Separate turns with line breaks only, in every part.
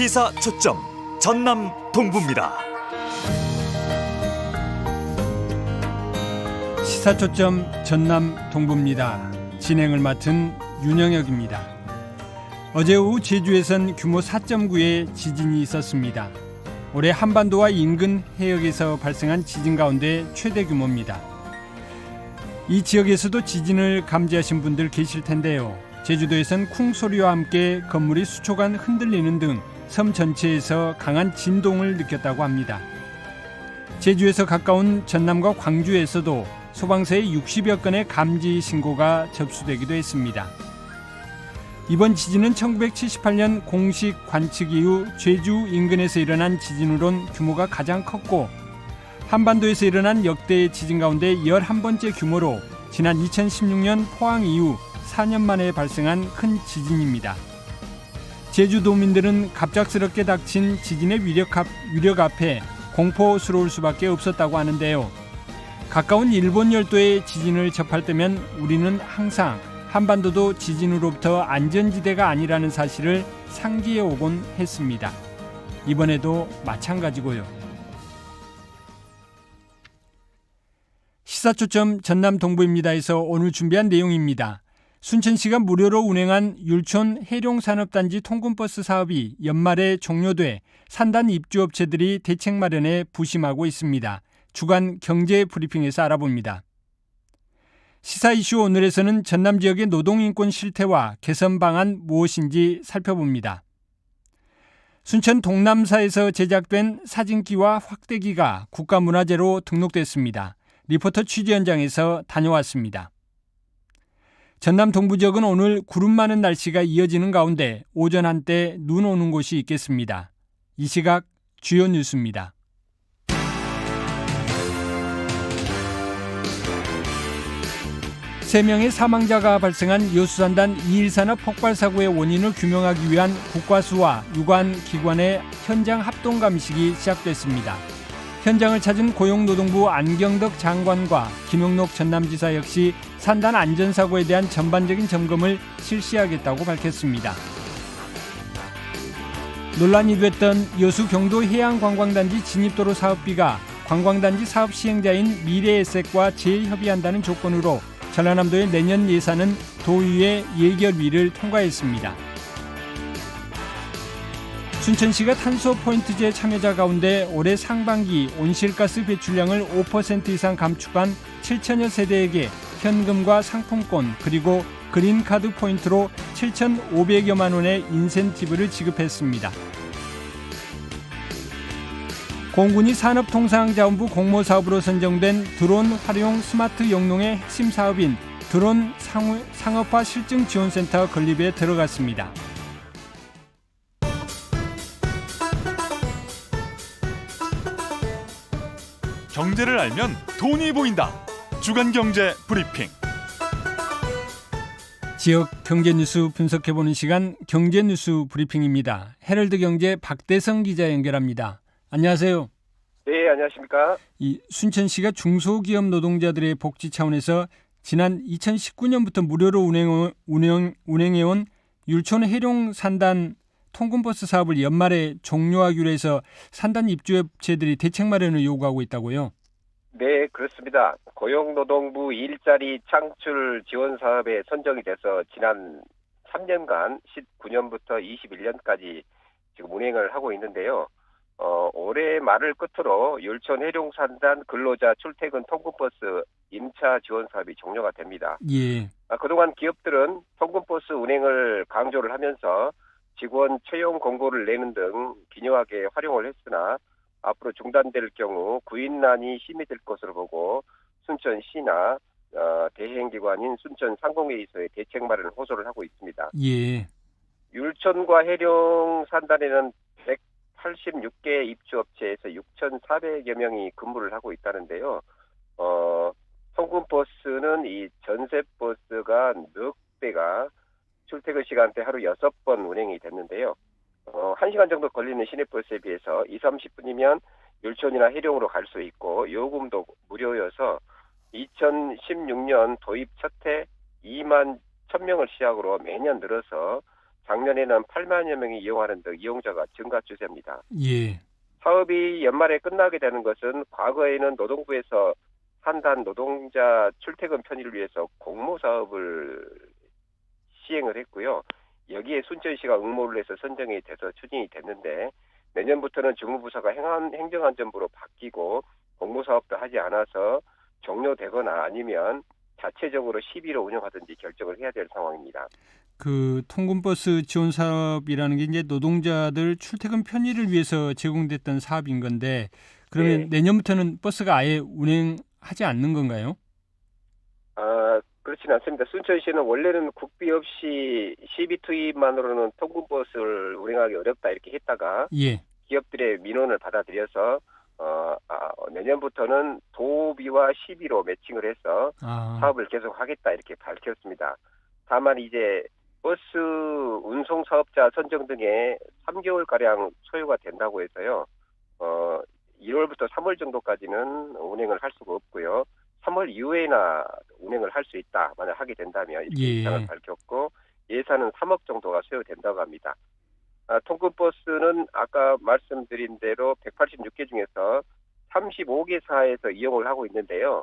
시사 초점 전남 동부입니다.
시사 초점 전남 동부입니다. 진행을 맡은 윤영혁입니다. 어제 오후 제주에선 규모 4.9의 지진이 있었습니다. 올해 한반도와 인근 해역에서 발생한 지진 가운데 최대 규모입니다. 이 지역에서도 지진을 감지하신 분들 계실 텐데요. 제주도에선 쿵 소리와 함께 건물이 수초간 흔들리는 등 섬 전체에서 강한 진동을 느꼈다고 합니다. 제주에서 가까운 전남과 광주에서도 소방서의 60여 건의 감지 신고가 접수되기도 했습니다. 이번 지진은 1978년 공식 관측 이후 제주 인근에서 일어난 지진으론 규모가 가장 컸고 한반도에서 일어난 역대 지진 가운데 11번째 규모로 지난 2016년 포항 이후 4년 만에 발생한 큰 지진입니다. 제주도민들은 갑작스럽게 닥친 지진의 위력, 앞, 위력 앞에 공포스러울 수밖에 없었다고 하는데요. 가까운 일본 열도의 지진을 접할 때면 우리는 항상 한반도도 지진으로부터 안전지대가 아니라는 사실을 상기해 오곤 했습니다. 이번에도 마찬가지고요. 시사초점 전남 동부입니다에서 오늘 준비한 내용입니다. 순천시가 무료로 운행한 율촌 해룡산업단지 통근버스 사업이 연말에 종료돼 산단 입주업체들이 대책 마련에 부심하고 있습니다. 주간 경제 브리핑에서 알아봅니다. 시사 이슈 오늘에서는 전남 지역의 노동인권 실태와 개선 방안 무엇인지 살펴봅니다. 순천 동남사에서 제작된 사진기와 확대기가 국가문화재로 등록됐습니다. 리포터 취재 현장에서 다녀왔습니다. 전남 동부 지역은 오늘 구름 많은 날씨가 이어지는 가운데 오전 한때 눈 오는 곳이 있겠습니다. 이 시각 주요 뉴스입니다. 세명의 사망자가 발생한 여수산단 2일산업 폭발 사고의 원인을 규명하기 위한 국과수와 유관 기관의 현장 합동 감식이 시작됐습니다. 현장을 찾은 고용노동부 안경덕 장관과 김용록 전남지사 역시 산단 안전사고에 대한 전반적인 점검을 실시하겠다고 밝혔습니다. 논란이 됐던 여수 경도 해양관광단지 진입도로 사업비가 관광단지 사업 시행자인 미래에셋과 재협의한다는 조건으로 전라남도의 내년 예산은 도의회 예결위를 통과했습니다. 순천시가 탄소 포인트제 참여자 가운데 올해 상반기 온실가스 배출량을 5% 이상 감축한 7천여 세대에게 현금과 상품권 그리고 그린카드 포인트로 7,500여만 원의 인센티브를 지급했습니다. 공군이 산업통상자원부 공모사업으로 선정된 드론 활용 스마트 영농의 핵심 사업인 드론 상업화 실증 지원센터 건립에 들어갔습니다.
경제를 알면 돈이 보인다. 주간 경제 브리핑.
지역 경제 뉴스 분석해 보는 시간 경제 뉴스 브리핑입니다. 헤럴드 경제 박대성 기자 연결합니다. 안녕하세요.
네, 안녕하십니까?
이 순천시가 중소기업 노동자들의 복지 차원에서 지난 2019년부터 무료로 운행, 운영, 운행해온 율촌 해룡 산단 통근버스 사업을 연말에 종료하기로 해서 산단 입주업체들이 대책 마련을 요구하고 있다고요.
네, 그렇습니다. 고용노동부 일자리 창출 지원 사업에 선정이 돼서 지난 3년간 19년부터 21년까지 지금 운행을 하고 있는데요. 어, 올해 말을 끝으로 율촌 해룡산단 근로자 출퇴근 통근버스 임차 지원 사업이 종료가 됩니다.
예.
아, 그동안 기업들은 통근버스 운행을 강조를 하면서 직원 채용 공고를 내는 등 기묘하게 활용을 했으나 앞으로 중단될 경우 구인난이 심해질 것으로 보고 순천시나 어, 대행기관인 순천 상공회의소에 대책 마련 호소를 하고 있습니다.
예.
율촌과 해룡 산단에는 186개 입주업체에서 6,400여 명이 근무를 하고 있다는데요. 어, 통근버스는 이 전세버스가 넉 대가 출퇴근 시간대 하루 6번 운행이 됐는데요. 어, 1시간 정도 걸리는 시내버스에 비해서 2, 30분이면 율촌이나 해룡으로 갈 수 있고 요금도 무료여서 2016년 도입 첫해 2만 1000명을 시작으로 매년 늘어서 작년에는 8만여 명이 이용하는 등 이용자가 증가 추세입니다.
예.
사업이 연말에 끝나게 되는 것은 과거에는 노동부에서 산단 노동자 출퇴근 편의를 위해서 공모 사업을 시행을 했고요. 여기에 순천 시가 응모를 해서 선정이 돼서 추진이 됐는데 내년부터는 주무부서가 행정안전부로 바뀌고 공모 사업도 하지 않아서 종료되거나 아니면 자체적으로 시비로 운영하든지 결정을 해야 될 상황입니다.
그 통근버스 지원 사업이라는 게 이제 노동자들 출퇴근 편의를 위해서 제공됐던 사업인 건데 그러면
네.
내년부터는 버스가 아예 운행하지 않는 건가요?
아, 그렇지는 않습니다. 순천시는 원래는 국비 없이 시비 투입만으로는 통근버스를 운행하기 어렵다 이렇게 했다가
예.
기업들의 민원을 받아들여서 어, 아, 내년부터는 도비와 시비로 매칭을 해서
아.
사업을 계속하겠다 이렇게 밝혔습니다. 다만 이제 버스 운송 사업자 선정 등에 3개월 가량 소요가 된다고 해서요. 어, 1월부터 3월 정도까지는 운행을 할 수가 없고요. 3월 이후에나 운행을 할 수 있다. 만약 하게 된다면 이렇게
예.
입장을 밝혔고 예산은 3억 정도가 소요된다고 합니다. 아, 통근버스는 아까 말씀드린 대로 186개 중에서 35개사에서 이용을 하고 있는데요.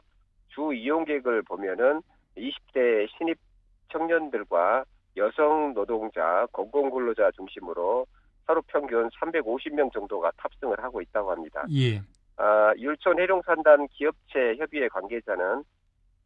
주 이용객을 보면은 20대 신입 청년들과 여성 노동자, 공공근로자 중심으로 하루 평균 350명 정도가 탑승을 하고 있다고 합니다.
예.
아, 율촌 해룡산단 기업체 협의회 관계자는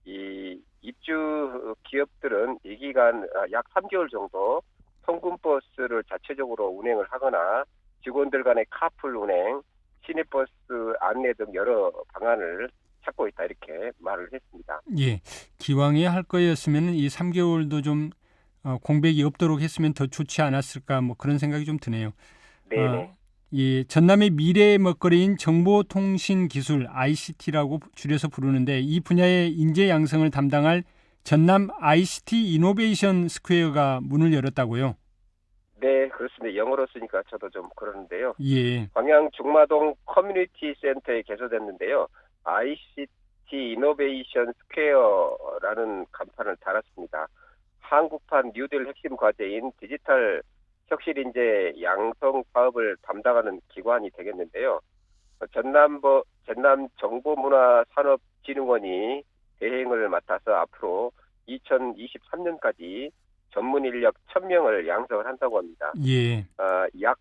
이 입주 기업들은 이 기간 아, 약 3개월 정도 통근버스를 자체적으로 운행을 하거나 직원들 간의 카풀 운행, 시내버스 안내 등 여러 방안을 찾고 있다 이렇게 말을 했습니다.
예. 기왕에 할 거였으면 이 3개월도 좀 어, 공백이 없도록 했으면 더 좋지 않았을까 뭐 그런 생각이 좀 드네요.
네네.
어, 이 전남의 미래의 먹거리인 정보통신기술 ICT라고 줄여서 부르는데 이 분야의 인재 양성을 담당할 전남 ICT 이노베이션 스퀘어가 문을 열었다고요.
네, 그렇습니다. 영어로 쓰니까 저도 좀 그러는데요.
예.
광양 중마동 커뮤니티 센터에 개소됐는데요. ICT 이노베이션 스퀘어라는 간판을 달았습니다. 한국판 뉴딜 핵심 과제인 디지털 혁신인재 양성 사업을 담당하는 기관이 되겠는데요. 전남버 전남 정보문화산업진흥원이 대행을 맡아서 앞으로 2023년까지 전문 인력 1000명을 양성을 한다고 합니다.
예.
아, 약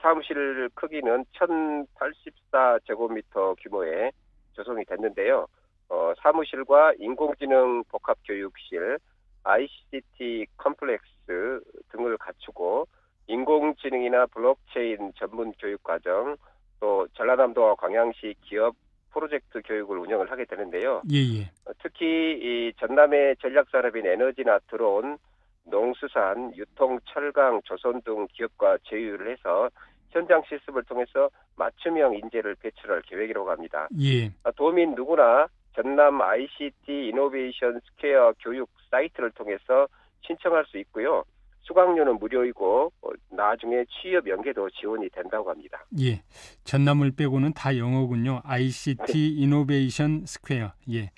사무실 크기는 1084제곱미터 규모의 조성이 됐는데요. 어, 사무실과 인공지능 복합교육실, ICT 컴플렉스 등을 갖추고 인공지능이나 블록체인 전문 교육 과정, 또 전라남도와 광양시 기업 프로젝트 교육을 운영을 하게 되는데요.
예, 예.
어, 특히 이 전남의 전략 산업인 에너지나 드론, 농수산, 유통, 철강, 조선 등 기업과 제휴를 해서 현장 실습을 통해서 맞춤형 인재를 배출할 계획이라고 합니다.
예.
아, 도민 누구나 전남 ICT 이노베이션 스퀘어 교육 사이트를 통해서 신청할 수 있고요. 수강료는 무료이고 어, 나중에 취업 연계도 지원이 된다고 합니다.
예. 전남을 빼고는 다 영어군요. ICT 이노베이션 스퀘어. 예.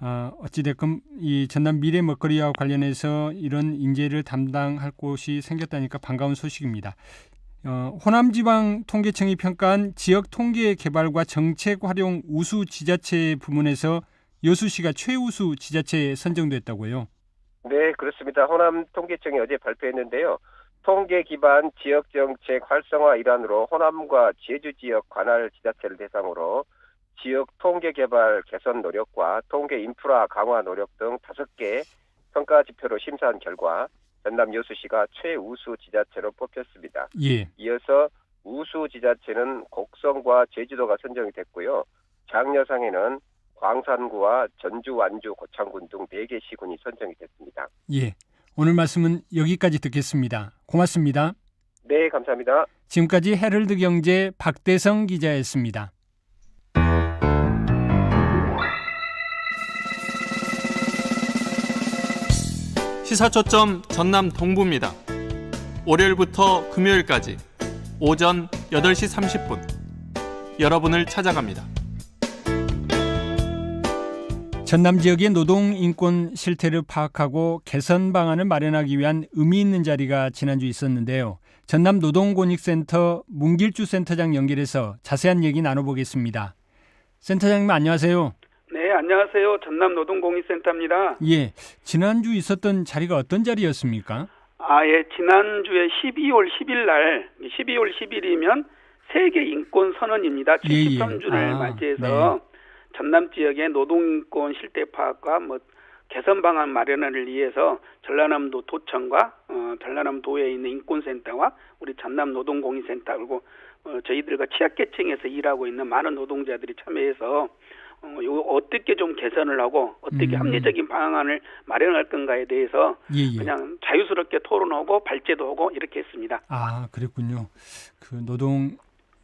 어, 어찌됐건 이 전남 미래 먹거리와 관련해서 이런 인재를 담당할 곳이 생겼다니까 반가운 소식입니다. 어, 호남지방 통계청이 평가한 지역 통계 개발과 정책 활용 우수 지자체 부문에서 여수시가 최우수 지자체에 선정됐다고요.
네, 그렇습니다. 호남 통계청이 어제 발표했는데요. 통계 기반 지역 정책 활성화 일환으로 호남과 제주 지역 관할 지자체를 대상으로 지역 통계 개발 개선 노력과 통계 인프라 강화 노력 등 다섯 개 평가 지표로 심사한 결과 전남 여수시가 최우수 지자체로 뽑혔습니다.
예.
이어서 우수 지자체는 곡성과 제주도가 선정이 됐고요. 장려상에는 광산구와 전주, 완주, 고창군 등 4개 시군이 선정이 됐습니다.
예. 오늘 말씀은 여기까지 듣겠습니다. 고맙습니다.
네, 감사합니다.
지금까지 헤럴드 경제 박대성 기자였습니다.
시사 초점 전남 동부입니다. 월요일부터 금요일까지 오전 8시 30분 여러분을 찾아갑니다.
전남 지역의 노동 인권 실태를 파악하고 개선 방안을 마련하기 위한 의미 있는 자리가 지난주 있었는데요. 전남 노동권익센터 문길주 센터장 연결해서 자세한 얘기 나눠보겠습니다. 센터장님 안녕하세요.
네, 안녕하세요. 전남 노동공익센터입니다.
예, 지난주 있었던 자리가 어떤 자리였습니까?
아, 예, 지난주에 12월 10일 날, 12월 10일이면 세계 인권 선언입니다.
예, 예.
73주를
아,
맞이해서 전남 지역의 노동인권 실태 파악과 뭐 개선 방안 마련을 위해서 전라남도 도청과 어, 전라남도에 있는 인권센터와 우리 전남 노동공익센터 그리고 어, 저희들과 취약계층에서 일하고 있는 많은 노동자들이 참여해서 어, 요 어떻게 좀 개선을 하고 어떻게
음.
합리적인 방안을 마련할 건가에 대해서
예, 예.
그냥 자유스럽게 토론하고 발제도 하고 이렇게 했습니다.
아, 그랬군요. 그 노동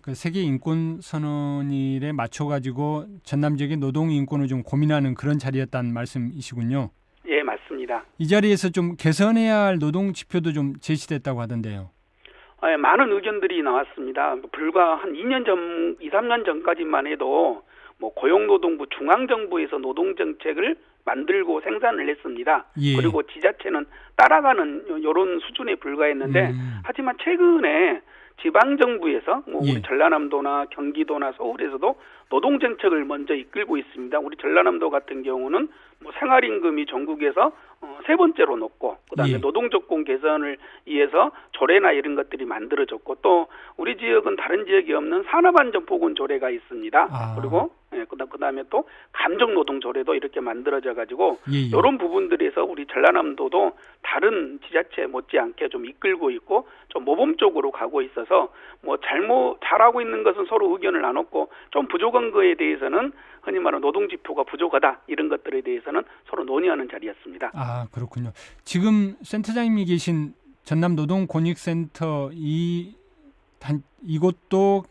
그 세계 인권 선언일에 맞춰 가지고 전남 지역의 노동 인권을 좀 고민하는 그런 자리였다는 말씀이시군요.
예, 맞습니다.
이 자리에서 좀 개선해야 할 노동 지표도 좀 제시됐다고 하던데요.
아, 예, 많은 의견들이 나왔습니다. 불과 한 2년 전, 2, 3년 전까지만 해도 뭐 고용노동부 중앙정부에서 노동정책을 만들고 생산을 했습니다.
예.
그리고 지자체는 따라가는 이런 수준에 불과했는데
음.
하지만 최근에 지방 정부에서 뭐
예.
우리 전라남도나 경기도나 서울에서도 노동 정책을 먼저 이끌고 있습니다. 우리 전라남도 같은 경우는 뭐 생활 임금이 전국에서 어, 세 번째로 높고 그다음에
예.
노동 조건 개선을 위해서 조례나 이런 것들이 만들어졌고 또 우리 지역은 다른 지역이 없는 산업안전보건 조례가 있습니다.
아.
그리고 예, 그다음 그다음에 또 감정 노동 조례도 이렇게 만들어져 가지고
예, 예.
이런 부분들에서 우리 전라남도도 다른 지자체 못지않게 좀 이끌고 있고 좀 모범적으로 가고 있어서 뭐 잘못 잘하고 있는 것은 서로 의견을 나눴고 좀 부족한 거에 대해서는 흔히 말하는 노동 지표가 부족하다 이런 것들에 대해서는 서로 논의하는 자리였습니다.
아 그렇군요. 지금 센터장님이 계신 전남 노동 권익센터 이 단, 이곳도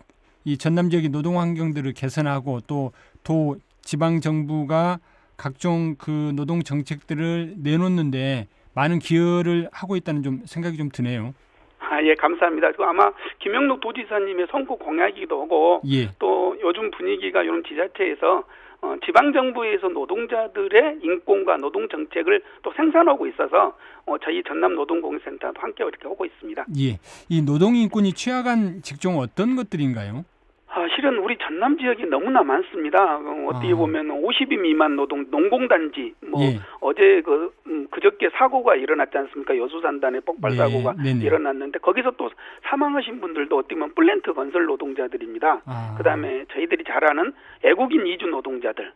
이 전남 지역의 노동 환경들을 개선하고 또 도 지방 정부가 각종 그 노동 정책들을 내놓는데 많은 기여를 하고 있다는 좀 생각이 좀 드네요.
아, 예, 감사합니다. 그 아마 김영록 도지사님의 선거 공약이기도 하고
예.
또 요즘 분위기가 이런 지자체에서 어, 지방 정부에서 노동자들의 인권과 노동 정책을 또 생산하고 있어서 어, 저희 전남 노동공센터도 함께 이렇게 하고 있습니다.
예. 이 노동 인권이 취약한 직종 어떤 것들인가요?
아, 실은 우리 전남 지역이 너무나 많습니다. 어, 어떻게
아.
보면 50인 미만 노동 농공단지 뭐
예.
어제 그 음, 그저께 사고가 일어났지 않습니까? 여수산단에 폭발
네,
사고가
네네.
일어났는데 거기서 또 사망하신 분들도 어떻게 보면 플랜트 건설 노동자들입니다.
아.
그다음에 저희들이 잘 아는 애국인 이주 노동자들,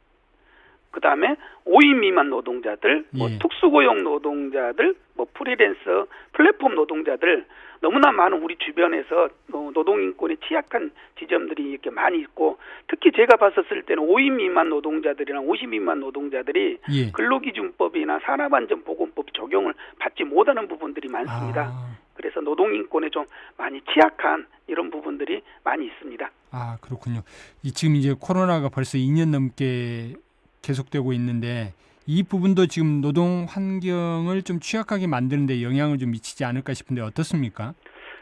그다음에 5인 미만 노동자들, 뭐
예.
특수고용 노동자들, 뭐 프리랜서, 플랫폼 노동자들 너무나 많은 우리 주변에서 어, 노동 인권에 취약한 지점들이 이렇게 많이 있고 특히 제가 봤었을 때는 5인 미만 노동자들이나 50인 미만 노동자들이
예.
근로기준법이나 산업안전보건법 적용을 받지 못하는 부분들이 많습니다.
아.
그래서 노동 인권에 좀 많이 취약한 이런 부분들이 많이 있습니다.
아 그렇군요. 이 지금 이제 코로나가 벌써 2년 넘게 계속되고 있는데 이 부분도 지금 노동 환경을 좀 취약하게 만드는데 영향을 좀 미치지 않을까 싶은데 어떻습니까?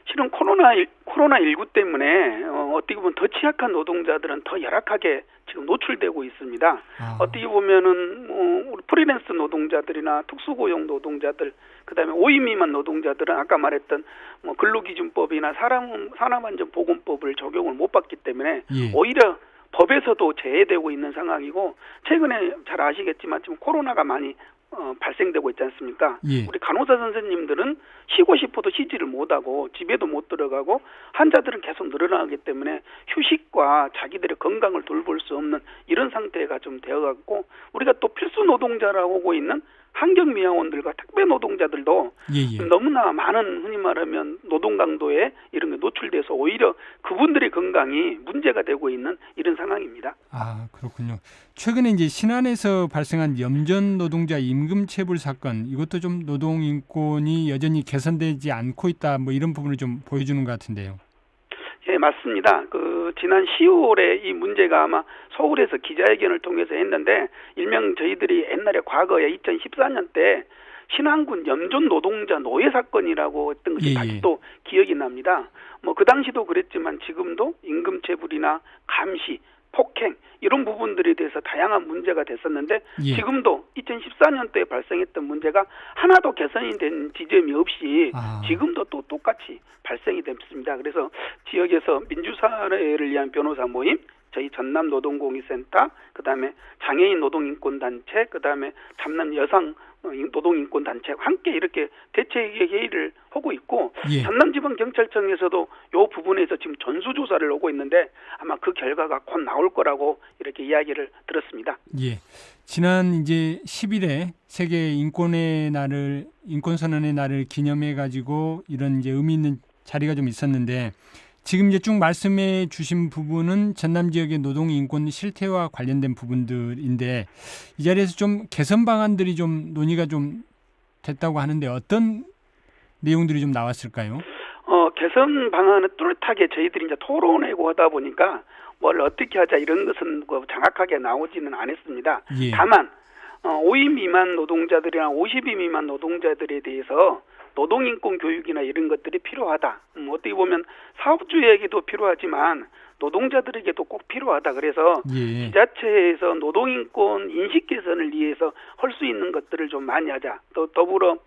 실은 코로나 코로나 19 때문에 어, 어떻게 보면 더 취약한 노동자들은 더 열악하게 지금 노출되고 있습니다.
아,
어떻게 보면은 뭐 우리 프리랜서 노동자들이나 특수고용 노동자들 그다음에 5인 미만 노동자들은 아까 말했던 뭐 근로기준법이나 사람 산업안전보건법을 적용을 못 받기 때문에
예.
오히려 법에서도 제외되고 있는 상황이고 최근에 잘 아시겠지만 지금 코로나가 많이 어, 발생되고 있지 않습니까?
예.
우리 간호사 선생님들은 쉬고 싶어도 쉬지를 못하고 집에도 못 들어가고 환자들은 계속 늘어나기 때문에 휴식과 자기들의 건강을 돌볼 수 없는 이런 상태가 좀 되어갖고 우리가 또 필수 노동자라고 하고 있는 환경미화원들과 택배 노동자들도
예, 예.
너무나 많은 흔히 말하면 노동 강도에 이런 게 노출돼서 오히려 그분들의 건강이 문제가 되고 있는 이런 상황입니다.
아 그렇군요. 최근에 이제 신안에서 발생한 염전 노동자 임금 체불 사건 이것도 좀 노동 인권이 여전히 개선되지 않고 있다 뭐 이런 부분을 좀 보여주는 것 같은데요.
예, 맞습니다. 그 지난 10월에 이 문제가 아마 서울에서 기자회견을 통해서 했는데 일명 저희들이 옛날에 과거에 2014년 때 신안군 염전 노동자 노예 사건이라고 했던 것이
예, 예.
다시 또 기억이 납니다. 뭐 그 당시도 그랬지만 지금도 임금 체불이나 감시 폭행 이런 부분들에 대해서 다양한 문제가 됐었는데
예.
지금도 2014년도에 발생했던 문제가 하나도 개선이 된 지점이 없이
아.
지금도 또 똑같이 발생이 됐습니다. 그래서 지역에서 민주사회를 위한 변호사 모임, 저희 전남 노동공익센터, 그다음에 장애인 노동인권단체, 그다음에 참남 여성 어, 노동인권단체 함께 이렇게 대책 회의를 하고 있고
예.
전남지방경찰청에서도 요 부분에서 지금 전수조사를 하고 있는데 아마 그 결과가 곧 나올 거라고 이렇게 이야기를 들었습니다.
예. 지난 이제 10일에 세계 인권의 날을 인권 선언의 날을 기념해 가지고 이런 이제 의미 있는 자리가 좀 있었는데 지금 이제 쭉 말씀해 주신 부분은 전남 지역의 노동 인권 실태와 관련된 부분들인데 이 자리에서 좀 개선 방안들이 좀 논의가 좀 됐다고 하는데 어떤 내용들이 좀 나왔을까요?
어, 개선 방안은 뚜렷하게 저희들이 이제 토론하고 하다 보니까 뭘 어떻게 하자 이런 것은 그 정확하게 나오지는 않았습니다.
예.
다만 어, 5인 미만 노동자들이나 50인 미만 노동자들에 대해서 노동인권 교육이나 이런 것들이 필요하다. 음, 어떻게 보면 사업주에게도 필요하지만 노동자들에게도 꼭 필요하다. 그래서
예.
지자체에서 노동인권 인식 개선을 위해서 할 수 있는 것들을 좀 많이 하자. 또 더불어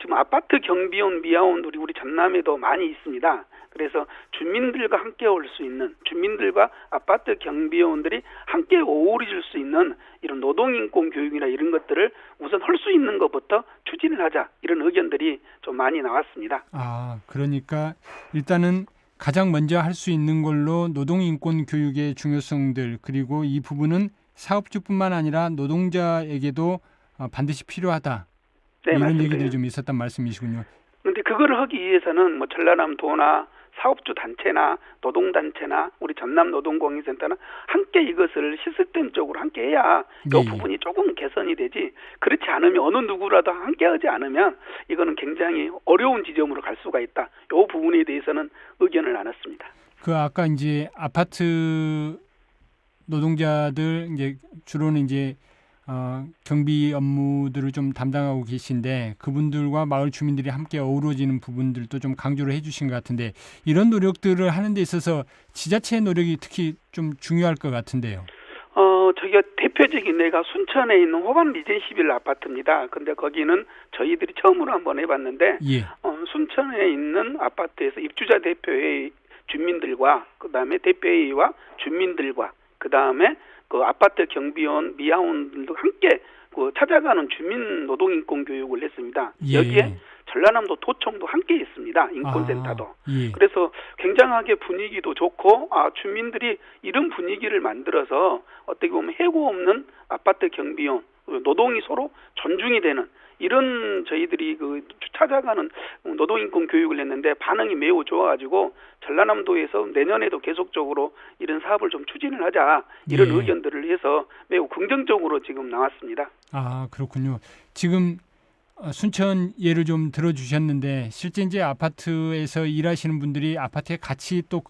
지금 아파트 경비원, 미아원들이 우리 전남에도 많이 있습니다. 그래서 주민들과 함께 올 수 있는 주민들과 아파트 경비원들이 함께 어우러질 수 있는 이런 노동인권 교육이나 이런 것들을 우선 할 수 있는 것부터 추진을 하자 이런 의견들이 좀 많이 나왔습니다.
아, 그러니까 일단은 가장 먼저 할 수 있는 걸로 노동 인권 교육의 중요성들 그리고 이 부분은 사업주뿐만 아니라 노동자에게도 어, 반드시 필요하다.
네,
이런
맞습니다.
얘기들이 좀 있었단 말씀이시군요.
그런데 그거를 하기 위해서는 뭐 전라남도나 사업주 단체나 노동 단체나 우리 전남 노동공익센터나 함께 이것을 시스템적으로 함께 해야 이
예, 예.
부분이 조금 개선이 되지 그렇지 않으면 어느 누구라도 함께 하지 않으면 이거는 굉장히 어려운 지점으로 갈 수가 있다. 이 부분에 대해서는 의견을 나눴습니다.
그 아까 이제 아파트 노동자들 이제 주로는 이제 어, 경비 업무들을 좀 담당하고 계신데 그분들과 마을 주민들이 함께 어우러지는 부분들도 좀 강조를 해주신 것 같은데 이런 노력들을 하는 데 있어서 지자체의 노력이 특히 좀 중요할 것 같은데요.
어, 저기가 대표적인 내가 순천에 있는 호반 리젠시빌 아파트입니다. 근데 거기는 저희들이 처음으로 한번 해봤는데
예,
어, 순천에 있는 아파트에서 입주자 대표회의 주민들과 그다음에 대표회의와 주민들과 그다음에 그 아파트 경비원 미아원들도 함께 그 찾아가는 주민 노동 인권 교육을 했습니다.
예.
여기에 전라남도 도청도 함께 있습니다. 인권센터도.
아, 예.
그래서 굉장하게 분위기도 좋고 아 주민들이 이런 분위기를 만들어서 어떻게 보면 해고 없는 아파트 경비원 노동이 서로 존중이 되는 이런 저희들이 그 찾아가는 노동인권 교육을 했는데 반응이 매우 좋아가지고 전라남도에서 내년에도 계속적으로 이런 사업을 좀 추진을 하자 이런
예.
의견들을 해서 매우 긍정적으로 지금 나왔습니다.
아 그렇군요. 지금 어, 순천 예를 좀 들어주셨는데 실제 이제 아파트에서 일하시는 분들이 아파트에 같이 또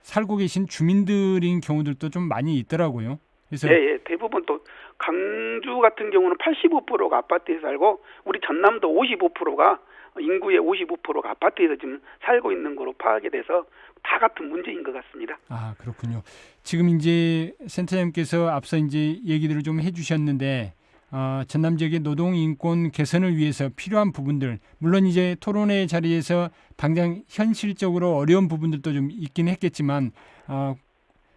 살고 계신 주민들인 경우들도 좀 많이 있더라고요. 그래서
예, 예. 대부분 또 강주 같은 경우는 85%가 아파트에 살고 우리 전남도 55%가 인구의 55%가 아파트에서 지금 살고 있는 거로 파악이 돼서 다 같은 문제인 것 같습니다.
아 그렇군요. 지금 이제 센터장님께서 앞서 이제 얘기들을 좀 해주셨는데 어, 전남 지역의 노동 인권 개선을 위해서 필요한 부분들 물론 이제 토론회 자리에서 당장 현실적으로 어려운 부분들도 좀 있긴 했겠지만 어,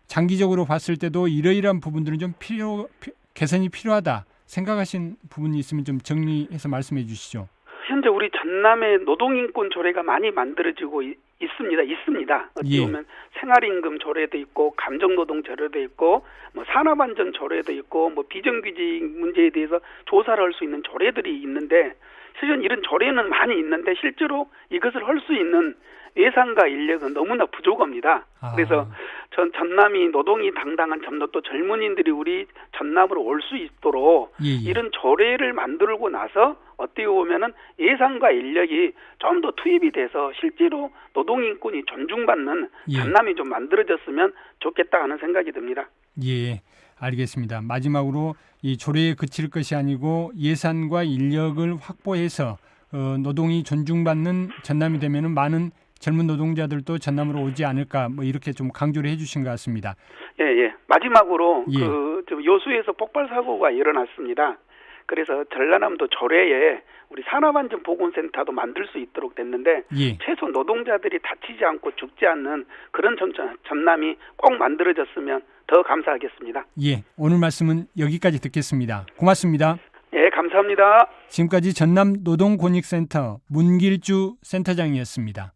장기적으로 봤을 때도 이러이러한 부분들은 좀 필요 피- 개선이 필요하다 생각하신 부분이 있으면 좀 정리해서 말씀해 주시죠.
현재 우리 전남에 노동인권 조례가 많이 만들어지고 이- 있습니다. 있습니다. 어떻게
예.
보면 생활임금 조례도 있고 감정노동 조례도 있고 뭐 산업안전 조례도 있고 뭐 비정규직 문제에 대해서 조사를 할 수 있는 조례들이 있는데 실은 이런 조례는 많이 있는데 실제로 이것을 할 수 있는 예산과 인력은 너무나 부족합니다.
아.
그래서 전 전남이 노동이 당당한 점도 또 젊은이들이 우리 전남으로 올 수 있도록
예, 예.
이런 조례를 만들고 나서 어떻게 보면은 예산과 인력이 좀 더 투입이 돼서 실제로 노동 인권이 존중받는
예.
전남이 좀 만들어졌으면 좋겠다 하는 생각이 듭니다.
예, 알겠습니다. 마지막으로 이 조례에 그칠 것이 아니고 예산과 인력을 확보해서 어, 노동이 존중받는 전남이 되면은 많은 젊은 노동자들도 전남으로 오지 않을까 뭐 이렇게 좀 강조를 해주신 것 같습니다.
예, 예. 마지막으로
예.
그좀 요수에서 폭발 사고가 일어났습니다. 그래서 전라남도 조례에 우리 산업안전 보건센터도 만들 수 있도록 됐는데
예.
최소 노동자들이 다치지 않고 죽지 않는 그런 전, 전- 전남이 꼭 만들어졌으면 더 감사하겠습니다.
예. 오늘 말씀은 여기까지 듣겠습니다. 고맙습니다.
예, 감사합니다.
지금까지 전남 노동권익센터 문길주 센터장이었습니다.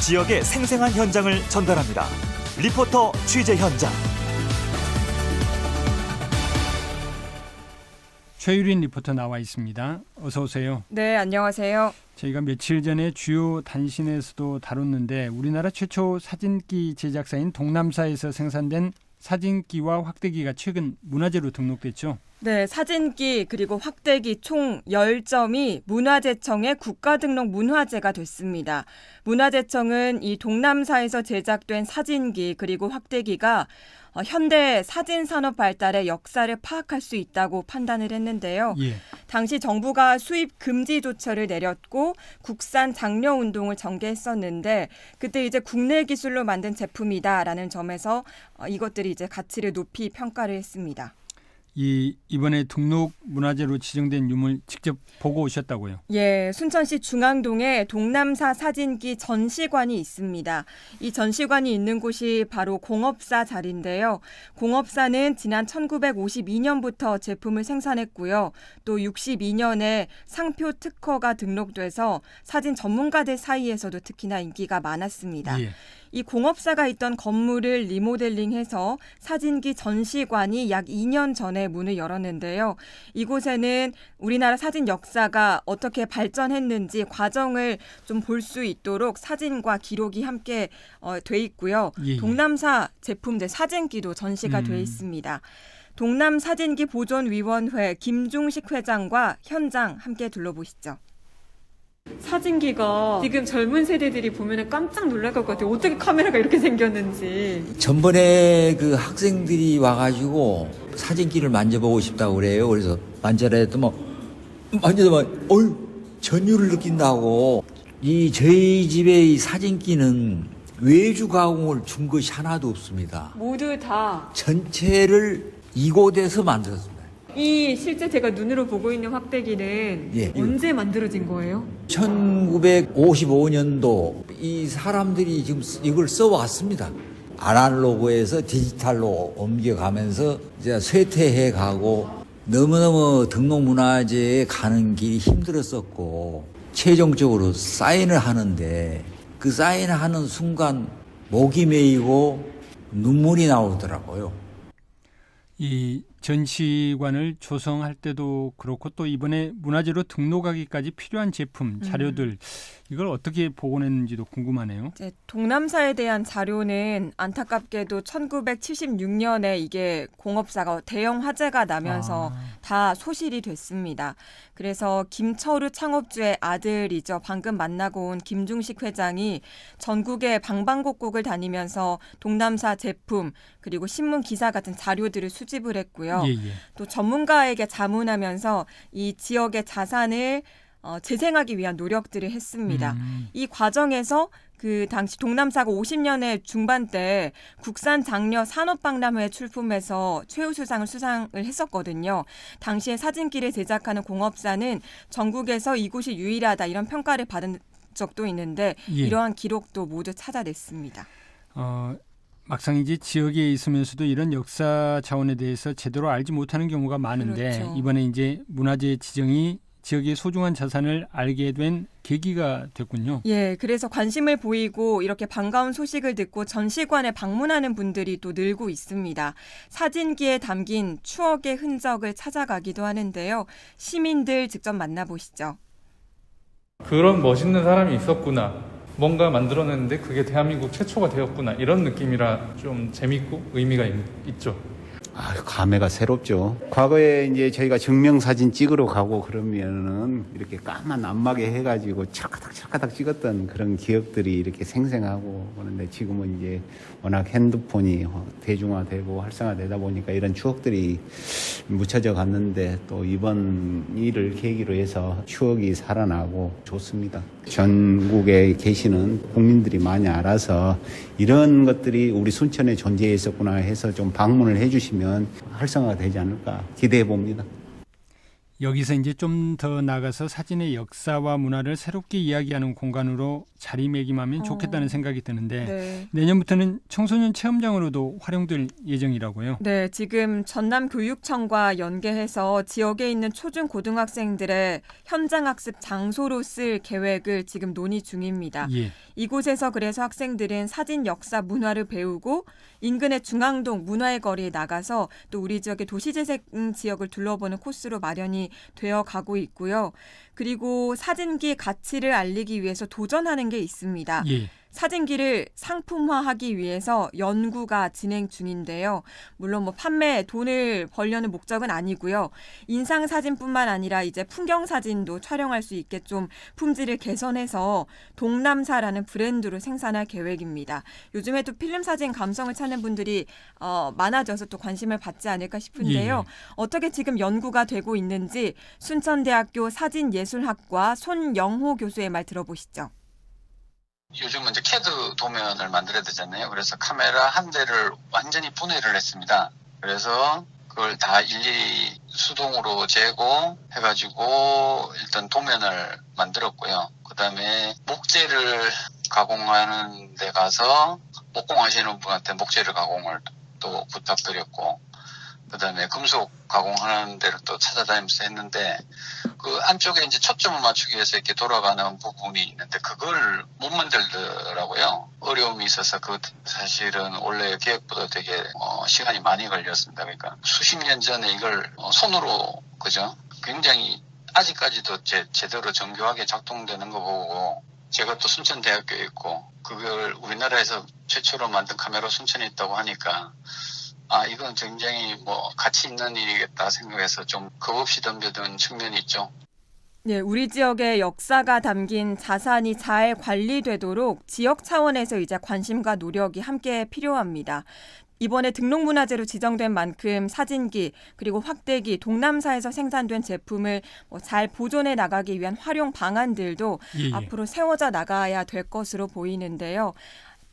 지역의 생생한 현장을 전달합니다. 리포터 취재 현장.
최유린 리포터 나와 있습니다. 어서 오세요.
네, 안녕하세요.
저희가 며칠 전에 주요 단신에서도 다뤘는데 우리나라 최초 사진기 제작사인 동남사에서 생산된 사진기와 확대기가 최근 문화재로 등록됐죠.
네, 사진기 그리고 확대기 총 10점이 문화재청의 국가등록 문화재가 됐습니다. 문화재청은 이 동남사에서 제작된 사진기 그리고 확대기가 어, 현대 사진 산업 발달의 역사를 파악할 수 있다고 판단을 했는데요.
예.
당시 정부가 수입 금지 조처를 내렸고 국산 장려 운동을 전개했었는데 그때 이제 국내 기술로 만든 제품이다라는 점에서 어, 이것들이 이제 가치를 높이 평가를 했습니다.
이 이번에 등록 문화재로 지정된 유물 직접 보고 오셨다고요.
예, 순천시 중앙동에 동남사 사진기 전시관이 있습니다. 이 전시관이 있는 곳이 바로 공업사 자리인데요. 공업사는 지난 1952년부터 제품을 생산했고요. 또 62년에 상표 특허가 등록돼서 사진 전문가들 사이에서도 특히나 인기가 많았습니다.
예.
이 공업사가 있던 건물을 리모델링해서 사진기 전시관이 약 2년 전에 문을 열었는데요. 이곳에는 우리나라 사진 역사가 어떻게 발전했는지 과정을 좀 볼 수 있도록 사진과 기록이 함께 어, 돼 있고요.
예, 예.
동남사 제품들 사진기도 전시가
음.
돼 있습니다. 동남 사진기 보존위원회 김중식 회장과 현장 함께 둘러보시죠. 사진기가 지금 젊은 세대들이 보면 깜짝 놀랄 것 같아요. 어떻게 카메라가 이렇게 생겼는지.
전번에 그 학생들이 와가지고 사진기를 만져보고 싶다고 그래요. 그래서 만져라 했더니 만져보면 어휴 전율을 느낀다고 이 저희 집의 이 사진기는 외주 가공을 준 것이 하나도 없습니다.
모두 다이
전체를 이곳에서 만들었습니다.
실제 제가 눈으로 보고 있는 확대기는
예.
언제 만들어진 거예요?
1955년도 이 사람들이 지금 쓰- 이걸 써왔습니다. 아날로그에서 디지털로 옮겨가면서 이제 쇠퇴해 가고 너무너무 등록문화재에 가는 길이 힘들었었고 최종적으로 사인을 하는데 그 사인을 하는 순간 목이 메이고 눈물이 나오더라고요.
이 전시관을 조성할 때도 그렇고 또 이번에 문화재로 등록하기까지 필요한 제품 자료들 이걸 어떻게 복원했는지도 궁금하네요.
이제 동남사에 대한 자료는 안타깝게도 1976년에 이게 공업사가 대형 화재가 나면서
아.
다 소실이 됐습니다. 그래서 김철우 창업주의 아들이죠. 방금 만나고 온 김중식 회장이 전국의 방방곡곡을 다니면서 동남사 제품 그리고 신문 기사 같은 자료들을 수집을 했고요.
예, 예.
또 전문가에게 자문하면서 이 지역의 자산을 어, 재생하기 위한 노력들을 했습니다.
음.
이 과정에서 그 당시 동남사가 50년대 중반 때 국산 장려 산업박람회 출품해서 최우수상을 수상을 했었거든요. 당시에 사진기를 제작하는 공업사는 전국에서 이곳이 유일하다 이런 평가를 받은 적도 있는데
예.
이러한 기록도 모두 찾아냈습니다.
어, 막상 이제 지역에 있으면서도 이런 역사 자원에 대해서 제대로 알지 못하는 경우가 많은데
그렇죠.
이번에 이제 문화재 지정이 지역의 소중한 자산을 알게 된 계기가 됐군요.
예, 그래서 관심을 보이고 이렇게 반가운 소식을 듣고 전시관에 방문하는 분들이 또 늘고 있습니다. 사진기에 담긴 추억의 흔적을 찾아가기도 하는데요. 시민들 직접 만나보시죠.
그런 멋있는 사람이 있었구나. 뭔가 만들어냈는데 그게 대한민국 최초가 되었구나. 이런 느낌이라 좀 재밌고 의미가 있, 있죠.
아, 감회가 새롭죠. 과거에 이제 저희가 증명사진 찍으러 가고 그러면은 이렇게 까만 안마게 해가지고 찰까닥 찰까닥 찍었던 그런 기억들이 이렇게 생생하고 그런데 지금은 이제 워낙 핸드폰이 대중화되고 활성화되다 보니까 이런 추억들이 묻혀져 갔는데 또 이번 일을 계기로 해서 추억이 살아나고 좋습니다. 전국에 계시는 국민들이 많이 알아서 이런 것들이 우리 순천에 존재해 있었구나 해서 좀 방문을 해주시면 활성화가 되지 않을까 기대해 봅니다.
여기서 이제 좀 더 나가서 사진의 역사와 문화를 새롭게 이야기하는 공간으로 자리매김하면
어.
좋겠다는 생각이 드는데
네.
내년부터는 청소년 체험장으로도 활용될 예정이라고요.
네, 지금 전남 교육청과 연계해서 지역에 있는 초중 고등학생들의 현장 학습 장소로 쓸 계획을 지금 논의 중입니다.
예.
이곳에서 그래서 학생들은 사진 역사 문화를 배우고 인근의 중앙동 문화의 거리에 나가서 또 우리 지역의 도시재생 지역을 둘러보는 코스로 마련이 되어 가고 있고요. 그리고 사진기 가치를 알리기 위해서 도전하는 게 있습니다.
예.
사진기를 상품화하기 위해서 연구가 진행 중인데요. 물론 뭐 판매 돈을 벌려는 목적은 아니고요. 인상 사진뿐만 아니라 이제 풍경 사진도 촬영할 수 있게 좀 품질을 개선해서 동남사라는 브랜드로 생산할 계획입니다. 요즘에도 필름 사진 감성을 찾는 분들이 어, 많아져서 또 관심을 받지 않을까 싶은데요. 어떻게 지금 연구가 되고 있는지 순천대학교 사진예술학과 손영호 교수의 말 들어보시죠.
요즘은 이제 캐드 도면을 만들어야 되잖아요. 그래서 카메라 한 대를 완전히 분해를 했습니다. 그래서 그걸 다 일일이 수동으로 재고 해가지고 일단 도면을 만들었고요. 그 다음에 목재를 가공하는 데 가서 목공하시는 분한테 목재를 가공을 또 부탁드렸고 그 다음에 금속 가공하는 데를 또 찾아다니면서 했는데 그 안쪽에 이제 초점을 맞추기 위해서 이렇게 돌아가는 부분이 있는데 그걸 못 만들더라고요. 어려움이 있어서 그 사실은 원래 계획보다 되게 어, 시간이 많이 걸렸습니다. 그러니까 수십 년 전에 이걸 어, 손으로 그죠? 굉장히 아직까지도 제, 제대로 정교하게 작동되는 거 보고 제가 또 순천대학교에 있고 그걸 우리나라에서 최초로 만든 카메라 순천에 있다고 하니까 아, 이건 굉장히 뭐 가치 있는 일이겠다 생각해서 좀 겁없이 덤벼든 측면이 있죠.
네, 우리 지역의 역사가 담긴 자산이 잘 관리되도록 지역 차원에서 이제 관심과 노력이 함께 필요합니다. 이번에 등록문화재로 지정된 만큼 사진기 그리고 확대기 동남사에서 생산된 제품을 뭐잘 보존해 나가기 위한 활용 방안들도
예, 예.
앞으로 세워져 나가야 될 것으로 보이는데요.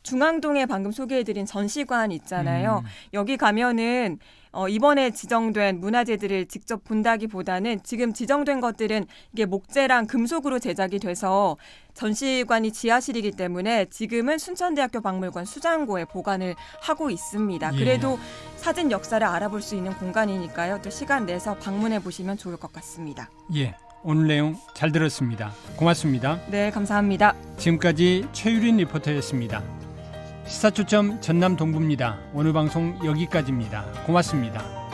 중앙동에 방금 소개해드린 전시관 있잖아요.
음.
여기 가면은 어, 이번에 지정된 문화재들을 직접 본다기보다는 지금 지정된 것들은 이게 목재랑 금속으로 제작이 돼서 전시관이 지하실이기 때문에 지금은 순천대학교 박물관 수장고에 보관을 하고 있습니다.
예.
그래도 사진 역사를 알아볼 수 있는 공간이니까요. 또 시간 내서 방문해 보시면 좋을 것 같습니다.
예. 오늘 내용 잘 들었습니다. 고맙습니다.
네, 감사합니다.
지금까지 최유린 리포터였습니다. 시사초점 전남 동부입니다. 오늘 방송 여기까지입니다. 고맙습니다.